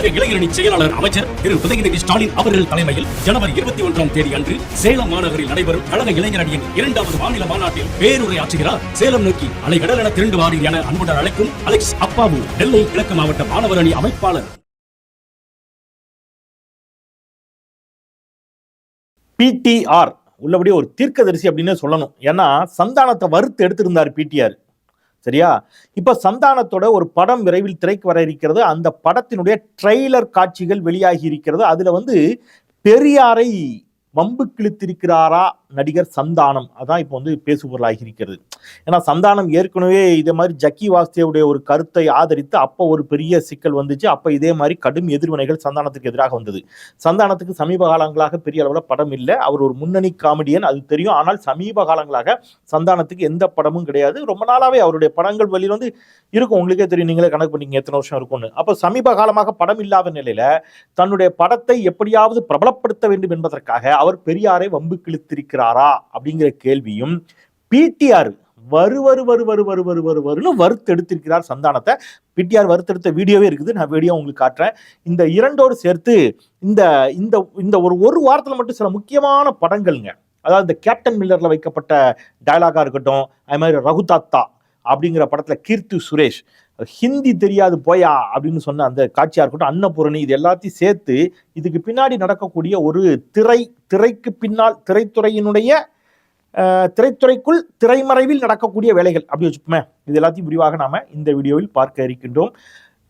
கழக இளைஞரணி செயலாளர் அமைச்சர் திரு உதயநிதி ஸ்டாலின் அவர்கள் தலைமையில் ஜனவரி இருபத்தி ஒன்றாம் தேதி அன்று சேலம் மாநகரில் நடைபெறும் கழக இளைஞரணியின் இரண்டாவது மாநில மாநாட்டில் சேலம் நோக்கி அலைகடல் என திரண்டு வாரி என அன்புடன் அழைக்கும் அலெக்ஸ் அப்பாவு கிழக்கு மாவட்ட மாணவர் அணி அமைப்பாளர் பிடிஆர் உள்ளபடியே ஒரு தீர்க்கதரிசி அப்படின்னு சொல்லணும். ஏன்னா சந்தானத்தை வறுத்து எடுத்திருந்தார் பிடிஆர் சரியா? இப்போ சந்தானத்தோட ஒரு படம் விரைவில் திரைக்கு வர இருக்கிறது. அந்த படத்தினுடைய ட்ரெய்லர் காட்சிகள் வெளியாகி இருக்கிறது. அதில் வந்து பெரியாரை வம்பு கிழித்திருக்கிறாரா நடிகர் சந்தானம். அதான் இப்போ வந்து பேசுபொருளாகி இருக்கிறது ஏன்னா சந்தானம் ஏற்கனவே இதே மாதிரி ஜக்கி வாஸ்தேவுடைய ஒரு கருத்தை ஆதரித்து அப்போ ஒரு பெரிய சிக்கல் வந்துச்சு. அப்போ இதே மாதிரி கடும் எதிர்வினைகள் சந்தானத்துக்கு எதிராக வந்தது. சந்தானத்துக்கு சமீப காலங்களாக பெரிய அளவில் படம் இல்லை. அவர் ஒரு முன்னணி காமெடியன் அது தெரியும். ஆனால் சமீப காலங்களாக சந்தானத்துக்கு எந்த படமும் கிடையாது. ரொம்ப நாளாவே அவருடைய படங்கள் வெளியில் வந்து இருக்கும். உங்களுக்கே தெரியும். நீங்களே கணக்கு பண்ணிங்க எத்தனை வருஷம் இருக்கும்னு. அப்போ சமீப காலமாக படம் இல்லாத நிலையில் தன்னுடைய படத்தை எப்படியாவது பிரபலப்படுத்த வேண்டும் என்பதற்காக அவர் பெரியாரை வம்பு கிழித்திருக்கிறார். அப்படிங்கிற கேள்வியும் பிடிஆர் வரு வரு வரு வரு வரு வரு வரு வருன்னு வறுத்தெடுத்திருக்கிறார் சந்தானத்தை. பிடிஆர் வறுத்தெடுத்த வீடியோவே இருக்குது. நான் வீடியோ உங்களுக்கு காட்டுறேன். இந்த இரண்டோடு சேர்த்து இந்த இந்த இந்த ஒரு ஒரு வாரத்தில் மட்டும் சில முக்கியமான படங்கள்ங்க. அதாவது இந்த கேப்டன் மில்லரில் வைக்கப்பட்ட டைலாகாக இருக்கட்டும் அது மாதிரி ரகுதாத்தா அப்படிங்கிற படத்தில் கீர்த்தி சுரேஷ் ஹிந்தி தெரியாது போயா அப்படின்னு சொன்ன அந்த காட்சியாக இருக்கட்டும் அன்னபூரணி இது எல்லாத்தையும் சேர்த்து இதுக்கு பின்னாடி நடக்கக்கூடிய ஒரு திரை திரைக்கு பின்னால் திரைத்துறையினுடைய திரைத்துறைக்குள் திரைமறைவில் நடக்கக்கூடிய வேலைகள் அப்படி வச்சுப்போமே. இது எல்லாத்தையும் விரிவாக நாம இந்த வீடியோவில் பார்க்க இருக்கின்றோம்.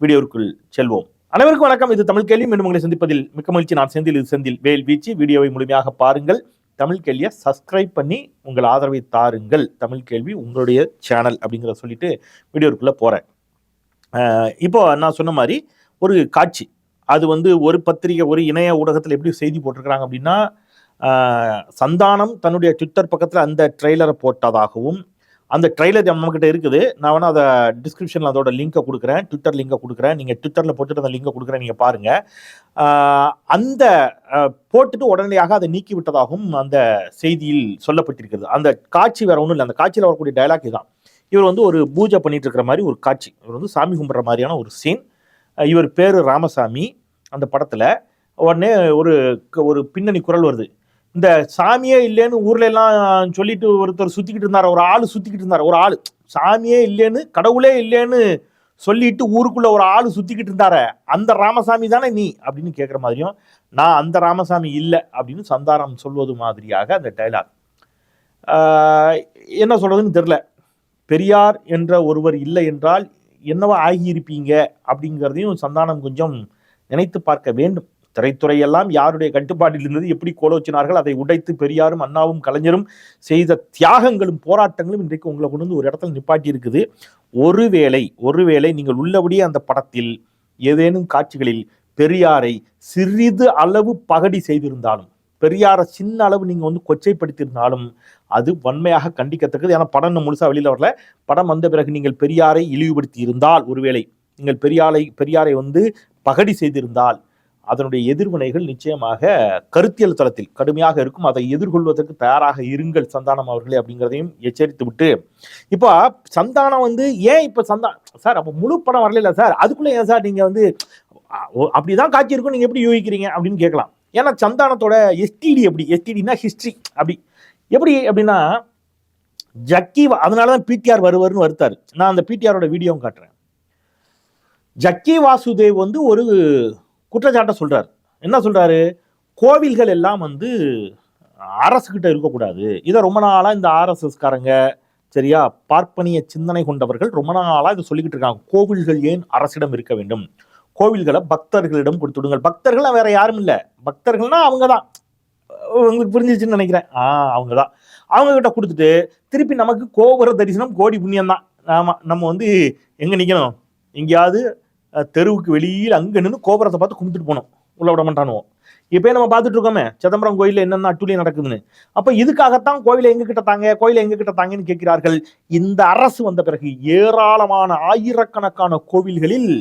வீடியோவிற்குள் செல்வோம். அனைவருக்கும் வணக்கம். இது தமிழ் கேள்வி. மீண்டும் உங்களை சந்திப்பதில் மிக்க மகிழ்ச்சி. நான் செந்தில். இது செந்தில் வேல் வீச்சு. வீடியோவை முழுமையாக பாருங்கள். தமிழ் கேள்வியை சப்ஸ்கிரைப் பண்ணி உங்கள் ஆதரவை தாருங்கள். தமிழ் கேள்வி உங்களுடைய சேனல் அப்படிங்கிறத சொல்லிட்டு வீடியோக்குள்ளே போகிறேன் இப்போ நான் சொன்ன மாதிரி ஒரு காட்சி. அது வந்து ஒரு பத்திரிகை ஒரு இணைய ஊடகத்தில் எப்படி செய்தி போட்டிருக்கிறாங்க அப்படின்னா சந்தானம் தன்னுடைய ட்விட்டர் பக்கத்தில் அந்த ட்ரெய்லரை போட்டதாகவும் அந்த ட்ரெய்லர் நம்மக்கிட்ட இருக்குது. நான் வேணால் அதை டிஸ்கிரிப்ஷனில் அதோட லிங்கை கொடுக்குறேன். ட்விட்டர் லிங்கை கொடுக்குறேன். நீங்கள் ட்விட்டரில் போட்டுட்டு அந்த லிங்கை கொடுக்குறேன் நீங்கள் பாருங்கள் அந்த போட்டுட்டு உடனடியாக அதை நீக்கி விட்டதாகவும் அந்த செய்தியில் சொல்லப்பட்டிருக்கிறது. அந்த காட்சி வேறு ஒன்றும் இல்லை. அந்த காட்சியில் வரக்கூடிய டயலாக் இதுதான். இவர் வந்து ஒரு பூஜை பண்ணிட்டு இருக்கிற மாதிரி ஒரு காட்சி. இவர் வந்து சாமி கும்பிட்ற மாதிரியான ஒரு சீன் இவர் பேர் ராமசாமி அந்த படத்தில். உடனே ஒரு க- ஒரு பின்னணி குரல் வருது. இந்த சாமியே இல்லைன்னு ஊர்ல எல்லாம் சொல்லிட்டு ஒருத்தர் சுத்திக்கிட்டு இருந்தார்? ஒரு ஆள் சுத்திக்கிட்டு இருந்தார்? ஒரு ஆள். சாமியே இல்லைன்னு கடவுளே இல்லைன்னு சொல்லிட்டு ஊருக்குள்ள ஒரு ஆள் சுத்திக்கிட்டு இருந்தார. அந்த ராமசாமி தானே நீ? அப்படின்னு கேட்குற மாதிரியும் நான் அந்த ராமசாமி இல்லை அப்படின்னு சந்தானம் சொல்வது மாதிரியாக அந்த டைலாக் என்ன சொல்றதுன்னு தெரில பெரியார் என்ற ஒருவர் இல்லை என்றால் என்னவா ஆகியிருப்பீங்க அப்படிங்கிறதையும் சந்தானம் கொஞ்சம் நினைத்து பார்க்க வேண்டும். திரைத்துறையெல்லாம் யாருடைய கட்டுப்பாட்டில் இருந்தது? எப்படி கோலோச்சினார்கள்? அதை உடைத்து பெரியாரும் அண்ணாவும் கலைஞரும் செய்த தியாகங்களும் போராட்டங்களும் இன்றைக்கு உங்களை கொண்டு வந்து ஒரு இடத்துல நிப்பாட்டி இருக்குது ஒருவேளை ஒருவேளை நீங்கள் உள்ளபடியே அந்த படத்தில் ஏதேனும் காட்சிகளில் பெரியாரை சிறிது அளவு பகடி செய்திருந்தாலும் பெரியாரை சின்ன அளவு நீங்கள் வந்து கொச்சைப்படுத்தியிருந்தாலும் அது வன்மையாக கண்டிக்கத்தக்கது. ஏன்னா படம் இன்னும் வெளியில் வரல. படம் வந்த பிறகு நீங்கள் பெரியாரை இழிவுபடுத்தி இருந்தால் ஒருவேளை. நீங்கள் பெரியாரை பெரியாரை வந்து பகடி செய்திருந்தால் அதனுடைய எதிர்வினைகள் நிச்சயமாக கருத்தியல் தளத்தில் கடுமையாக இருக்கும். அதை எதிர்கொள்வதற்கு தயாராக இருங்கள் சந்தானம் அவர்களே அப்படிங்கிறதையும் எச்சரித்து விட்டு இப்போ சந்தானம் வந்து ஏன் இப்போ சந்தா சார் அப்போ முழு படம் வரல சார். அதுக்குள்ளே ஏன் சார் நீங்கள் வந்து அப்படிதான் காட்சி இருக்கும். நீங்கள் எப்படி யூகிக்கிறீங்க அப்படின்னு கேட்கலாம். ஏன்னா சந்தானத்தோட எஸ்டிடி எப்படி? எஸ்டிடினா ஹிஸ்ட்ரி அப்படி. எப்படி அப்படின்னா ஜக்கி வா- அதனாலதான் பிடிஆர் வருவார்னு வருத்தார். நான் அந்த பிடிஆரோட வீடியோவும் காட்டுறேன். ஜக்கி வாசுதேவ் வந்து ஒரு குற்றச்சாட்டை சொல்கிறார் என்ன சொல்கிறாரு கோவில்கள் எல்லாம் வந்து அரசுக்கிட்ட இருக்கக்கூடாது. இதை ரொம்ப நாளாக இந்த ஆர்எஸ்எஸ்காரங்க சரியா பார்ப்பனிய சிந்தனை கொண்டவர்கள் ரொம்ப நாளாக இதை சொல்லிக்கிட்டு இருக்காங்க. கோவில்கள் ஏன் அரசிடம் இருக்க வேண்டும்? கோவில்களை பக்தர்களிடம் கொடுத்துடுங்கள் பக்தர்கள் வேற யாரும் இல்லை. பக்தர்கள்னா அவங்க தான் உங்களுக்கு புரிஞ்சிச்சுன்னு நினைக்கிறேன். ஆ அவங்க தான் அவங்க கிட்ட கொடுத்துட்டு திருப்பி நமக்கு கோபுர தரிசனம் கோடி புண்ணியம் தான் ஆமாம் நம்ம வந்து எங்கே நிற்கணும் எங்கேயாவது தெருவுக்கு வெளியில் அங்கே நின்று கோபுரத்தை பார்த்து கும்பிட்டுட்டு போனோம் உள்ள விட மாட்டானுவோம் இப்பயே நம்ம பார்த்துட்டு இருக்கோமே சிதம்பரம் கோயிலில் என்னென்ன அட்டுழியம் நடக்குதுன்னு. அப்போ இதுக்காகத்தான் கோயிலை எங்ககிட்ட தாங்க கோயிலை எங்ககிட்ட தாங்கன்னு கேட்கிறார்கள். இந்த அரசு வந்த பிறகு ஏராளமான ஆயிரக்கணக்கான கோவில்களில்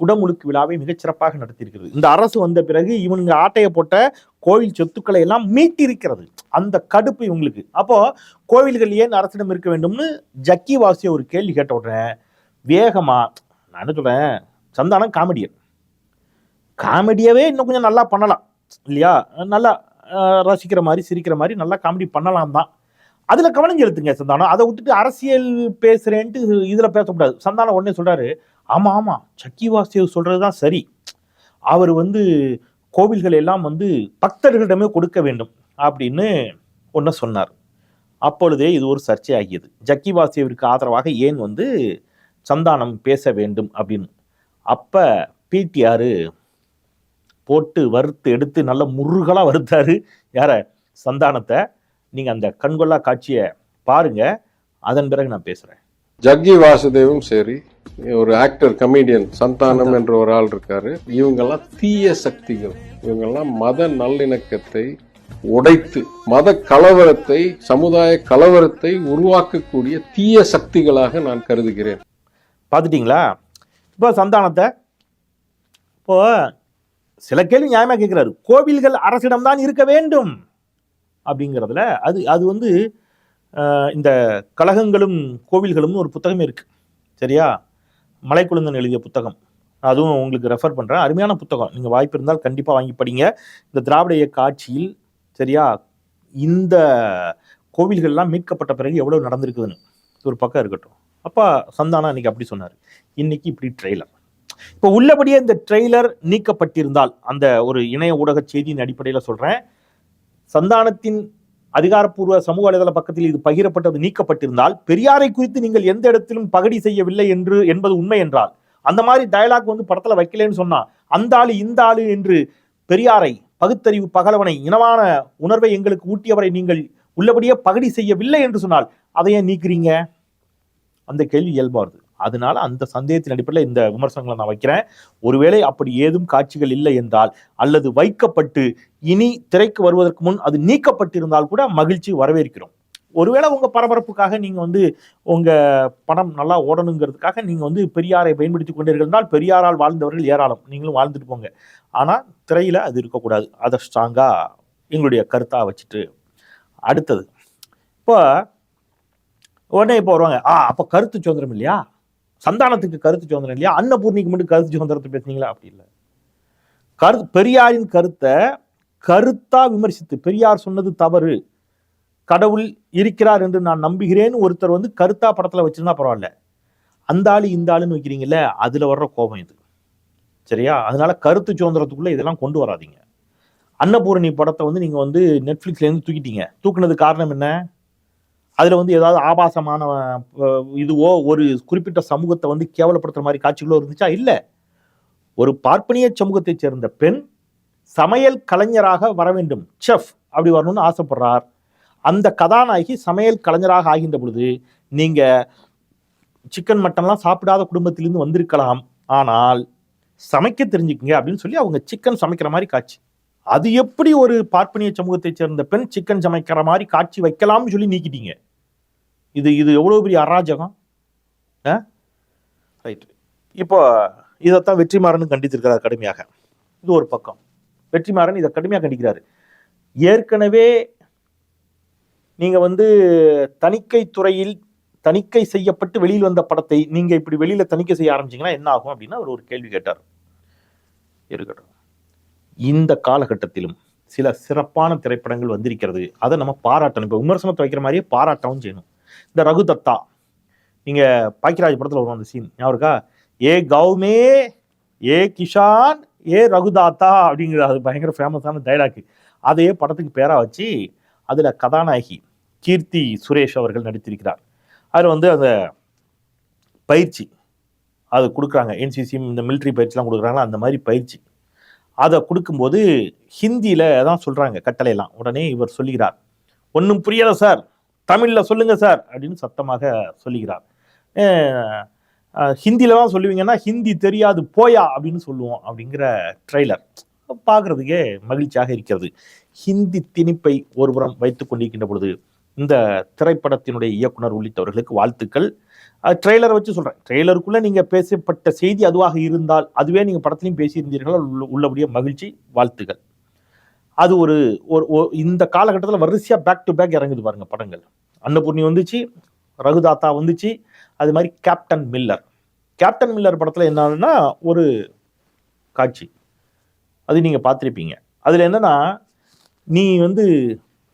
குடமுழுக்கு விழாவை மிகச்சிறப்பாக நடத்தியிருக்கிறது. இந்த அரசு வந்த பிறகு இவனுங்க ஆட்டைய போட்ட கோவில் சொத்துக்களை எல்லாம் மீட்டிருக்கிறது. அந்த கடுப்பு இவங்களுக்கு. அப்போ கோவில்கள் ஏன் அரசிடம் இருக்க வேண்டும்னு ஜக்கி வாசிய ஒரு கேள்வி கேட்ட உடனே வேகமா நான் என்ன சொல்றேன் சந்தானம் காமெடியன். காமெடியாவே இன்னும் கொஞ்சம் நல்லா பண்ணலாம் இல்லையா? நல்லா ரசிக்கிற மாதிரி சிரிக்கிற மாதிரி நல்லா காமெடி பண்ணலாம் தான். அதுல கவனம் செலுத்துங்க சந்தானம். அதை விட்டுட்டு அரசியல் பேசுறேன்ட்டு இதுல பேசக்கூடாது. சந்தானம் உடனே சொல்றாரு ஆமா ஆமா சக்கி வாசுதேவ் சொல்றதுதான் சரி. அவர் வந்து கோவில்கள் எல்லாம் வந்து பக்தர்களிடமே கொடுக்க வேண்டும் அப்படின்னு ஒன்று சொன்னார். அப்பொழுதே இது ஒரு சர்ச்சையாகியது. ஜக்கி வாசுதேவிற்கு ஆதரவாக ஏன் வந்து சந்தானம் பேச வேண்டும் அப்படின்னு. அப்போ பிடிஆர் போட்டு வறுத்து எடுத்து நல்ல முருகலாக வருத்தார் யார? சந்தானத்தை. நீங்க அந்த கண்கொள்ளா காட்சியை பாருங்க. அதன் பிறகு நான் பேசுறேன். ஜக்கி வாசுதேவும் சரி ஒரு ஆக்டர் கமெடியன் சந்தானம். என்ற ஒரு ஆள் இருக்காரு. இவங்கெல்லாம் தீய சக்திகள். இவங்கெல்லாம் மத நல்லிணக்கத்தை உடைத்து மத கலவரத்தை சமுதாய கலவரத்தை உருவாக்கக்கூடிய தீய சக்திகளாக நான் கருதுகிறேன். பார்த்துட்டீங்களா? இப்போ சந்தானத்தை இப்போ சில கேள்வி நியாயமா கேட்கிறாரு. கோவில்கள் அரசிடம்தான் இருக்க வேண்டும். அப்படிங்கிறதுல அது அது வந்து இந்த கழகங்களும் கோவில்களும்னு ஒரு புத்தகமே இருக்குது சரியா? மலைக்குழுந்தன் எழுதிய புத்தகம். அதுவும் உங்களுக்கு ரெஃபர் பண்ணுறேன் அருமையான புத்தகம். நீங்கள் வாய்ப்பு இருந்தால் கண்டிப்பாக வாங்கி படிங்க. இந்த திராவிட இயக்க ஆட்சியில் சரியா? இந்த கோவில்கள்லாம் மீட்கப்பட்ட பிறகு எவ்வளோ நடந்திருக்குதுன்னு. ஒரு பக்கம் இருக்கட்டும். அப்பா சந்தானா இன்னைக்கு அப்படி சொன்னார். இன்னைக்கு இப்படி ட்ரெய்லர் இப்போ உள்ளபடியே இந்த ட்ரெய்லர் நீக்கப்பட்டிருந்தால் அந்த ஒரு இணைய ஊடக செய்தியின் அடிப்படையில் சொல்கிறேன் சந்தானத்தின் அதிகாரப்பூர்வ சமூக வலைதள பக்கத்தில் இது பகிரப்பட்டது நீக்கப்பட்டிருந்தால் பெரியாரை குறித்து நீங்கள் எந்த இடத்திலும் பகடி செய்யவில்லை என்று என்பது உண்மை என்றால் அந்த மாதிரி டயலாக் வந்து படத்தில் வைக்கலன்னு சொன்னா அந்த ஆளு இந்த ஆளு என்று பெரியாரை பகுத்தறிவு பகலவனை இனவான உணர்வை எங்களுக்கு ஊட்டியவரை நீங்கள் உள்ளபடியே பகடி செய்யவில்லை என்று சொன்னால் அதை ஏன் நீக்கிறீங்க? அந்த கேள்வி இயல்பாருது அதனால அந்த சந்தேகத்தின் அடிப்படையில் இந்த விமர்சனங்களை நான் வைக்கிறேன். ஒருவேளை அப்படி ஏதும் காட்சிகள் இல்லை என்றால் அல்லது வைக்கப்பட்டு இனி திரைக்கு வருவதற்கு முன் அது நீக்கப்பட்டிருந்தால் கூட மகிழ்ச்சி வரவேற்கிறோம். ஒருவேளை உங்க பரபரப்புக்காக நீங்க வந்து உங்க படம் நல்லா ஓடணுங்கிறதுக்காக நீங்க வந்து பெரியாரை பயன்படுத்தி கொண்டீர்கள் பெரியாரால் வாழ்ந்தவர்கள் ஏராளம். நீங்களும் வாழ்ந்துட்டு போங்க. ஆனா திரையில அது இருக்கக்கூடாது. அதை ஸ்ட்ராங்கா எங்களுடைய கருத்தா வச்சுட்டு அடுத்தது. இப்போ உடனே இப்போ வருவாங்க. ஆ அப்போ கருத்து சுதந்திரம் இல்லையா? சந்தானத்துக்கு கருத்து சுதந்திரம் இல்லையா? அன்னபூர்ணிக்கு மட்டும் கருத்து சுதந்திரத்தை பேசுனீங்களா? அப்படி இல்லை. கருத்து பெரியாரின் கருத்தை கருத்தா விமர்சித்து பெரியார் சொன்னது தவறு. கடவுள் இருக்கிறார் என்று நான் நம்புகிறேன் ஒருத்தர் வந்து கருத்தா படத்துல வச்சிருந்தா பரவாயில்ல. அந்த ஆளு இந்த ஆளுன்னு வைக்கிறீங்கல்ல அதுல வர்ற கோபம் இது. சரியா? அதனால கருத்து சுதந்திரத்துக்குள்ள இதெல்லாம் கொண்டு வராதீங்க. அன்னபூரணி படத்தை வந்து நீங்க வந்து நெட்ஃபிளிக்ஸ்ல இருந்து தூக்கிட்டீங்க. தூக்குனது காரணம் என்ன? அதில் வந்து ஏதாவது ஆபாசமான இதுவோ ஒரு குறிப்பிட்ட சமூகத்தை வந்து கேவலப்படுத்துகிற மாதிரி காட்சிகளோ இருந்துச்சா? இல்லை. ஒரு பார்ப்பனிய சமூகத்தைச் சேர்ந்த பெண் சமையல் கலைஞராக வர வேண்டும். செஃப் அப்படி வரணும்னு ஆசைப்படுறார். அந்த கதாநாயகி சமையல் கலைஞராக ஆகின்ற பொழுது நீங்கள் சிக்கன் மட்டன்லாம் சாப்பிடாத குடும்பத்திலேருந்து வந்திருக்கலாம். ஆனால் சமைக்க தெரிஞ்சுக்குங்க அப்படின்னு சொல்லி அவங்க சிக்கன் சமைக்கிற மாதிரி காட்சி. அது எப்படி ஒரு பார்ப்பனிய சமூகத்தைச் சேர்ந்த பெண் சிக்கன் சமைக்கிற மாதிரி காட்சி வைக்கலாம்னு சொல்லி நீக்கிட்டீங்க. இது இது எவ்வளோ பெரிய அராஜகம்? ரைட் இப்போ இதைத்தான் வெற்றிமாறன் கண்டித்திருக்கிறார் கடுமையாக. இது ஒரு பக்கம். வெற்றிமாறன் இதை கடுமையாக கண்டிக்கிறாரு. ஏற்கனவே நீங்கள் வந்து தணிக்கை துறையில் தணிக்கை செய்யப்பட்டு வெளியில் வந்த படத்தை நீங்கள் இப்படி வெளியில் தணிக்கை செய்ய ஆரம்பிச்சீங்கன்னா என்ன ஆகும் அப்படின்னா அவர் ஒரு கேள்வி கேட்டார். இருக்கட்டும். இந்த காலகட்டத்திலும் சில சிறப்பான திரைப்படங்கள் வந்திருக்கிறது. அதை நம்ம பாராட்டணும். இப்போ விமர்சனத்தை வைக்கிற மாதிரியே பாராட்டவும் செய்யணும். இந்த ரகுதத்தா நீங்கள் பாக்கியராஜ் படத்தில் வரும் அந்த சீன் ஞாபகம் இருக்கா? ஏ கௌமே ஏ கிஷான் ஏ ரகுதாத்தா அப்படிங்கிற அது பயங்கர ஃபேமஸான டைலாக்கு அதையே படத்துக்கு பேராக வச்சு அதில் கதாநாயகி கீர்த்தி சுரேஷ் அவர்கள் நடித்திருக்கிறார். அதில் வந்து அந்த பயிற்சி அது கொடுக்குறாங்க. என்சிசி இந்த மிலிட்ரி பயிற்சிலாம் கொடுக்குறாங்களா? அந்த மாதிரி பயிற்சி. அதை கொடுக்கும்போது ஹிந்தியில் தான் சொல்கிறாங்க கட்டளையெல்லாம். உடனே இவர் சொல்லுகிறார். ஒன்றும் புரியல சார். தமிழில் சொல்லுங்கள் சார். அப்படின்னு சத்தமாக சொல்லுகிறார். ஹிந்தியில் தான் சொல்லுவீங்கன்னா ஹிந்தி தெரியாது போயா அப்படின்னு சொல்லுவோம் அப்படிங்கிற ட்ரெய்லர். பார்க்குறதுக்கே மகிழ்ச்சியாக இருக்கிறது. ஹிந்தி திணிப்பை ஒருபுறம் வைத்துக் கொண்டிருக்கின்ற பொழுது இந்த திரைப்படத்தினுடைய இயக்குனர் உள்ளிட்டவர்களுக்கு வாழ்த்துக்கள். ட்ரெய்லரை வச்சு சொல்கிறேன் ட்ரெய்லருக்குள்ள நீங்கள் பேசப்பட்ட செய்தி அதுவாக இருந்தால் அதுவே நீங்கள் படத்திலையும் பேசியிருந்தீர்கள்? உள்ள- உள்ளபடியே மகிழ்ச்சி வாழ்த்துகள். அது ஒரு ஒரு இந்த காலகட்டத்தில் வரிசையாக பேக் டு பேக் இறங்குது பாருங்கள் படங்கள். அன்னபூர்ணி வந்துச்சு ரகுதாத்தா வந்துச்சு அது மாதிரி கேப்டன் மில்லர் கேப்டன் மில்லர் படத்தில் என்னன்னா ஒரு காட்சி. அது நீங்கள் பார்த்துருப்பீங்க. அதில் என்னென்னா நீ வந்து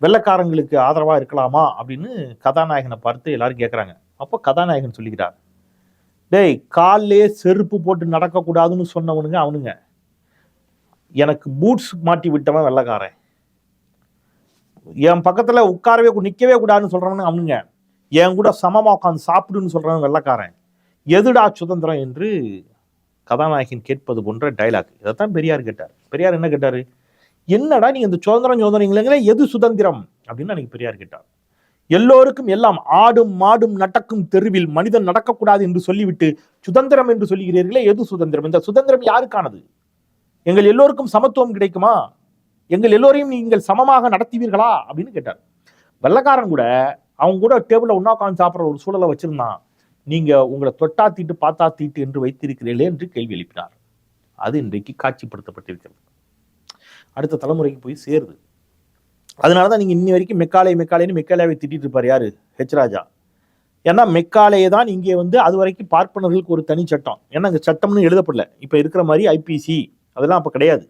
வெள்ளைக்காரங்களுக்கு ஆதரவாக இருக்கலாமா அப்படின்னு கதாநாயகனை பார்த்து எல்லாரும் கேட்குறாங்க அப்போ கதாநாயகன் சொல்லிக்கிறார். டேய் கால்லே செருப்பு போட்டு நடக்கக்கூடாதுன்னு சொன்னவனுங்க அவனுங்க. எனக்கு பூட்ஸ் மாட்டி விட்டவன் வெள்ளக்காரன். என் பக்கத்தில் உட்காரவே நிற்கவே கூடாதுன்னு சொல்றவனுங்க அவனுங்க. என் கூட சமமாக உட்காந்து சாப்பிடுன்னு சொல்கிறவன் வெள்ளைக்காரன். எதுடா சுதந்திரம் என்று கதாநாயகன் கேட்பது போன்ற டைலாக் இதைத்தான் பெரியார் கேட்டார். பெரியார் என்ன கேட்டார்? என்னடா நீங்கள் இந்த சுதந்திரம் சுதந்திரங்களே எது சுதந்திரம்? அப்படின்னு அன்றைக்கி பெரியார் கேட்டார். எல்லோருக்கும் எல்லாம் ஆடும் மாடும் நடக்கும் தெருவில் மனிதன் நடக்கக்கூடாது என்று சொல்லிவிட்டு சுதந்திரம் என்று சொல்லுகிறீர்களே எது சுதந்திரம்? இந்த சுதந்திரம் யாருக்கானது? எங்கள் எல்லோருக்கும் சமத்துவம் கிடைக்குமா? எங்கள் எல்லோரையும் நீங்கள் சமமாக நடத்துவீர்களா? அப்படின்னு கேட்டார். வெள்ளக்காரன் கூட அவங்க கூட டேபிளில் உண்ணா உட்காந்து சாப்பிட்ற ஒரு சூழலை வச்சிருந்தான். நீங்க உங்களை தொட்டா தீட்டு பார்த்தா தீட்டு என்று வைத்திருக்கிறீர்களே என்று கேள்வி எழுப்பினார். அது இன்றைக்கு காட்சிப்படுத்தப்பட்டிருக்கிறது. அடுத்த தலைமுறைக்கு போய் சேருது. அதனால தான் நீங்க இன்னி வரைக்கும் மெக்காலே மெக்காலேன்னு மெக்காலேவை திட்டிட்டு இருப்பார் யாரு? ஹெச் ராஜா. ஏன்னா மெக்காலேயே தான் இங்கே வந்து அது வரைக்கும் பார்ப்பனர்களுக்கு ஒரு தனி சட்டம். ஏன்னா அங்கே சட்டம்னு எழுதப்படல. இப்போ இருக்கிற மாதிரி ஐபிசி அதெல்லாம் அப்போ கிடையாது.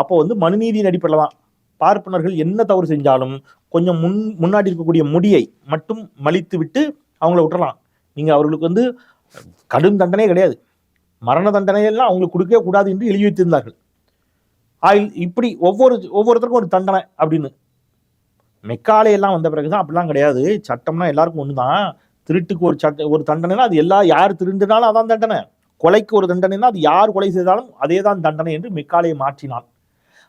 அப்போ வந்து மனுநீதியின் அடிப்படையில் தான் பார்ப்பனர்கள் என்ன தவறு செஞ்சாலும் கொஞ்சம் முன் முன்னாடி இருக்கக்கூடிய முடியை மட்டும் மலித்து விட்டு அவங்கள விட்டுறலாம். நீங்கள் அவர்களுக்கு வந்து கடும் தண்டனை கிடையாது. மரண தண்டனையெல்லாம் அவங்களுக்கு கொடுக்கவே கூடாது என்று எழுதி வைத்திருந்தார்கள். ஆயில் இப்படி ஒவ்வொரு ஒவ்வொருத்தருக்கும் ஒரு தண்டனை அப்படின்னு. மெக்காலே எல்லாம் வந்த பிறகுதான் அப்படிலாம் கிடையாது. சட்டம்னா எல்லாருக்கும் தான் திருட்டுக்கு ஒரு சட்ட ஒரு தண்டனைனா அது எல்லா யார் திருண்டுனாலும் அதான் தண்டனை. கொலைக்கு ஒரு தண்டனைனா அது யார் கொலை செய்தாலும் அதே தான் தண்டனை என்று மெக்காலையை மாற்றினான்.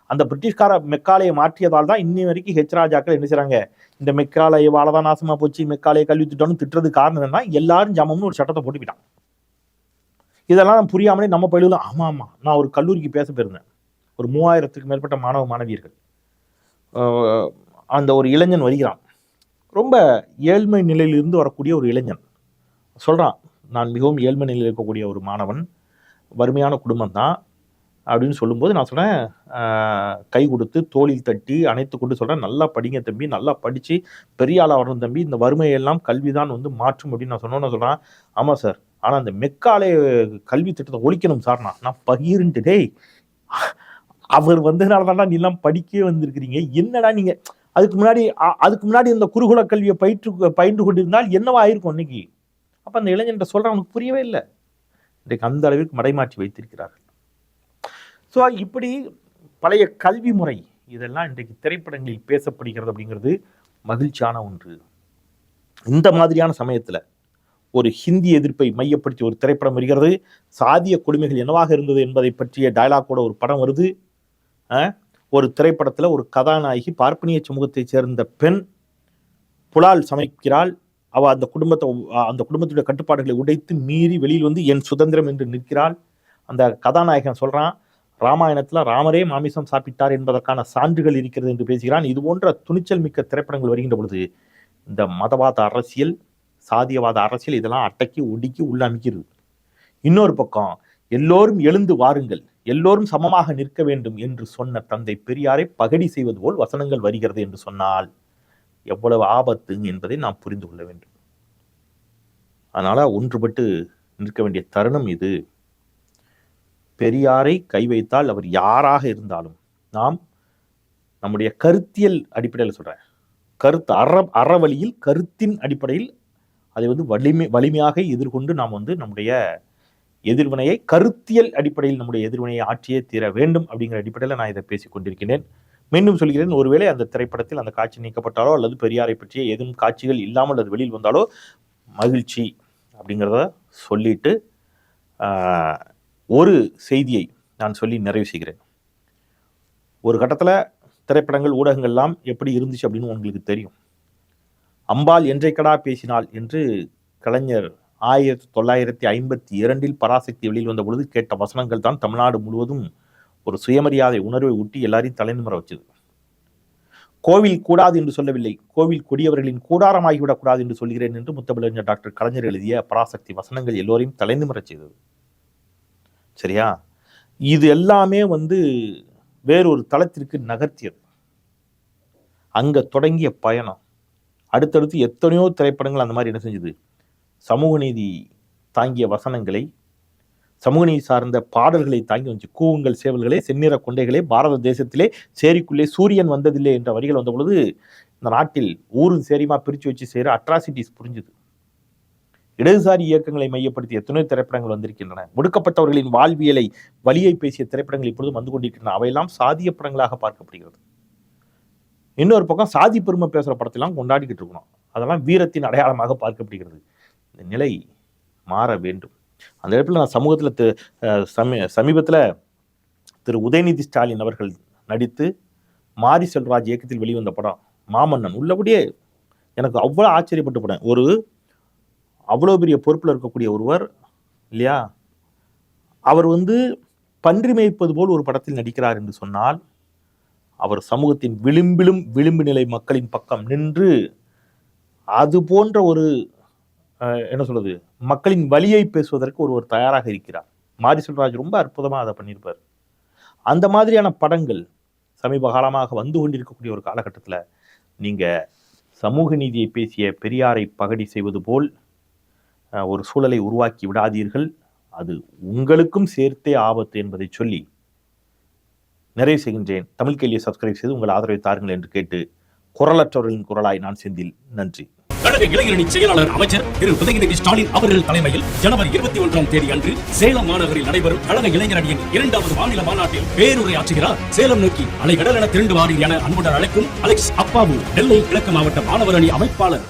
அந்த பிரிட்டிஷ்கார மெக்காலையை மாற்றியதால் தான் இன்னி வரைக்கும் ஹெச் ராஜாக்கள் என்ன செய்கிறாங்க இந்த மெக்காலையை வாழதான் நாசமாக போச்சு மெக்காலையை கல்வி திட்டம்னு திட்டுறது காரணம் என்னன்னா எல்லாரும் ஜமம்னு ஒரு சட்டத்தை போட்டுக்கிட்டான். இதெல்லாம் புரியாமலே நம்ம பயிலும் ஆமாம் ஆமாம் நான் ஒரு கல்லூரிக்கு பேச போயிருந்தேன். ஒரு மூவாயிரத்துக்கு மேற்பட்ட மாணவ மாணவியர்கள். அந்த ஒரு இளைஞன் வருகிறான். ரொம்ப ஏழ்மை நிலையிலிருந்து வரக்கூடிய ஒரு இளைஞன். சொல்கிறான் நான் மிகவும் ஏழ்மை நிலையில் இருக்கக்கூடிய ஒரு மாணவன் வறுமையான குடும்பம் தான் அப்படின்னு சொல்லும்போது நான் சொன்னேன் கை கொடுத்து தோளில் தட்டி அணைத்து கொண்டு சொல்கிறேன் நல்லா படிங்க தம்பி நல்லா படித்து பெரிய ஆளாக வரணும் தம்பி இந்த வறுமையெல்லாம் கல்வி தான் வந்து மாற்றும் அப்படின்னு நான் சொன்னோன்னு சொல்கிறேன் ஆமாம் சார் ஆனால் அந்த மெக்காலே கல்வி திட்டத்தை ஒழிக்கணும் சார் நான் நான் பகிர்ந்துட்டு டேய் அவர் வந்ததுனால தான்டா நீ எல்லாம் படிக்கவே வந்திருக்கிறீங்க என்னடா நீங்கள் அதுக்கு முன்னாடி அதுக்கு முன்னாடி இந்த குருகுல கல்வியை பயிற்று பயின்று கொண்டிருந்தால் என்னவா ஆயிருக்கும் இன்னைக்கு அப்போ அந்த இளைஞன் சொல்கிற அவனுக்கு புரியவே இல்லை. இன்றைக்கு அந்த அளவிற்கு மடைமாற்றி வைத்திருக்கிறார்கள். ஸோ இப்படி பழைய கல்வி முறை இதெல்லாம் இன்றைக்கு திரைப்படங்களில் பேசப்படுகிறது அப்படிங்கிறது மகிழ்ச்சியான ஒன்று. இந்த மாதிரியான சமயத்தில் ஒரு ஹிந்தி எதிர்ப்பை மையப்படுத்தி ஒரு திரைப்படம் வருகிறது. சாதிய கொடுமைகள் என்னவாக இருந்தது என்பதை பற்றிய டயலாக்கோட ஒரு படம் வருது. ஒரு திரைப்படத்தில் ஒரு கதாநாயகி பார்ப்பனிய சமூகத்தைச் சேர்ந்த பெண் புலால் சமைக்கிறாள். அவ அந்த குடும்பத்தை அந்த குடும்பத்துடைய கட்டுப்பாடுகளை உடைத்து மீறி வெளியில் வந்து என் சுதந்திரம் என்று நிற்கிறாள். அந்த கதாநாயகன் சொல்கிறான் ராமாயணத்தில் ராமரே மாமிசம் சாப்பிட்டார் என்பதற்கான சான்றுகள் இருக்கிறது என்று பேசுகிறான். இது போன்ற துணிச்சல் மிக்க திரைப்படங்கள் வருகின்ற பொழுது இந்த மதவாத அரசியல் சாதியவாத அரசியல் இதெல்லாம் அட்டைக்கு ஒடுக்கி உள்ள அமைக்கிறது இன்னொரு பக்கம் எல்லோரும் எழுந்து வாருங்கள். எல்லோரும் சமமாக நிற்க வேண்டும் என்று சொன்ன தந்தை பெரியாரை பகடி செய்வது போல் வசனங்கள் வருகிறது என்று சொன்னால் எவ்வளவு ஆபத்து என்பதை நாம் புரிந்து கொள்ள வேண்டும். அதனால ஒன்றுபட்டு நிற்க வேண்டிய தருணம் இது. பெரியாரை கை வைத்தால் அவர் யாராக இருந்தாலும் நாம் நம்முடைய கருத்தியல் அடிப்படையில் சொல்கிறேன் கருத்து அற அறவழியில் கருத்தின் அடிப்படையில் அதை வந்து வலிமை வலிமையாக எதிர்கொண்டு நாம் வந்து நம்முடைய எதிர்வினையை கருத்தியல் அடிப்படையில் நம்முடைய எதிர்வினையை ஆற்றியே தீர வேண்டும் அப்படிங்கிற அடிப்படையில் நான் இதை பேசிக் கொண்டிருக்கிறேன் மீண்டும் சொல்கிறேன் ஒருவேளை அந்த திரைப்படத்தில் அந்த காட்சி நீக்கப்பட்டாலோ அல்லது பெரியாரை பற்றிய எதுவும் காட்சிகள் இல்லாமல் அது வெளியில் வந்தாலோ மகிழ்ச்சி அப்படிங்கிறத சொல்லிட்டு ஒரு செய்தியை நான் சொல்லி நிறைவு செய்கிறேன். ஒரு கட்டத்தில் திரைப்படங்கள் ஊடகங்கள்லாம் எப்படி இருந்துச்சு அப்படின்னு உங்களுக்கு தெரியும். அம்பாள் என்றைக்கடா பேசினாள் என்று கலைஞர் ஆயிரத்தி தொள்ளாயிரத்தி ஐம்பத்தி இரண்டில் பராசக்தி வெளியில் வந்த பொழுது கேட்ட வசனங்கள் தான் தமிழ்நாடு முழுவதும் ஒரு சுயமரியாதை உணர்வை ஊட்டி எல்லாரையும் தலைநிமர வச்சது. கோவில் கூடாது என்று சொல்லவில்லை. கோவில் கொடியவர்களின் கூடாரமாகிவிடக்கூடாது என்று சொல்கிறேன் என்று முத்தமிழறிஞர் டாக்டர் கலைஞர் எழுதிய பராசக்தி வசனங்கள் எல்லோரையும் தலைநிமிரச் செய்தது. சரியா? இது எல்லாமே வந்து வேறொரு தளத்திற்கு நகர்த்தியது. அங்க தொடங்கிய பயணம். அடுத்தடுத்து எத்தனையோ திரைப்படங்கள் அந்த மாதிரி என்ன செஞ்சது? சமூக நீதி தாங்கிய வசனங்களை சமூக நீதி சார்ந்த பாடல்களை தாங்கி வந்து கூவுங்கள் சேவல்களே செந்நிற கொண்டைகளே பாரத தேசத்திலே சேரிக்குள்ளே சூரியன் வந்ததில்லை என்ற வரிகள் வந்த பொழுது இந்த நாட்டில் ஊரும் சேரியுமா பிரித்து வச்சு செய்கிற அட்ராசிட்டிஸ் புரிஞ்சுது. இடதுசாரி இயக்கங்களை மையப்படுத்தி எத்தனை திரைப்படங்கள் வந்திருக்கின்றன. ஒடுக்கப்பட்டவர்களின் வாழ்வியலை வழியை பேசிய திரைப்படங்கள் இப்பொழுது வந்து கொண்டிருக்கின்றன. அவையெல்லாம் சாதிய படங்களாக பார்க்கப்படுகிறது. இன்னொரு பக்கம் சாதி பெருமை பேசுகிற படத்தெல்லாம் கொண்டாடிக்கிட்டு இருக்கணும். அதெல்லாம் வீரத்தின் அடையாளமாக பார்க்கப்படுகிறது. இந்த நிலை மாற வேண்டும். அந்த இடத்துல நான் சமூகத்தில் சமீ சமீபத்தில் திரு உதயநிதி ஸ்டாலின் அவர்கள் நடித்து மாரி செல்வராஜ் இயக்கத்தில் வெளிவந்த படம் மாமன்னன். உள்ளபடியே எனக்கு அவ்வளோ ஆச்சரியப்பட்ட படம் ஒரு அவ்வளோ பெரிய பொறுப்பில் இருக்கக்கூடிய ஒருவர் இல்லையா? அவர் வந்து பன்றி மேய்ப்பது போல் ஒரு படத்தில் நடிக்கிறார் என்று சொன்னால் அவர் சமூகத்தின் விளிம்பிலும் விளிம்பு நிலை மக்களின் பக்கம் நின்று அது போன்ற ஒரு என்ன சொல்றது? மக்களின் வழியை பேசுவதற்கு ஒருவர் தயாராக இருக்கிறார். மாரி செல்வராஜ் ரொம்ப அற்புதமாக அதை பண்ணியிருப்பார். அந்த மாதிரியான படங்கள் சமீப காலமாக வந்து கொண்டிருக்கக்கூடிய ஒரு காலகட்டத்தில் நீங்கள் சமூக நீதியை பேசிய பெரியாரை பகடி செய்வது போல் ஒரு சூழலை உருவாக்கி விடாதீர்கள். அது உங்களுக்கும் சேர்த்தே ஆபத்து என்பதை சொல்லி நிறைவு செய்கின்றேன். தமிழ் கேள்வியை சப்ஸ்கிரைப் செய்து உங்கள் ஆதரவை தாருங்கள் என்று கேட்டு குரலற்றவர்களின் குரலாய் நான் செந்தில். நன்றி. கழக இளைஞரணி செயலாளர் அமைச்சர் திரு உதயநிதி ஸ்டாலின் அவர்கள் தலைமையில் ஜனவரி இருபத்தி ஒன்றாம் தேதி அன்று சேலம் மாநகரில் நடைபெறும் கழக இளைஞரணியின் இரண்டாவது மாநில மாநாட்டில் பேருரை ஆற்றுகிறார் சேலம் நோக்கி அலைகடல் என திரண்டு வாரி என அன்புடன் அழைக்கும் அலெக்ஸ் அப்பாவு டெல்லி கிழக்கு மாவட்ட மாணவர் அணி அமைப்பாளர்.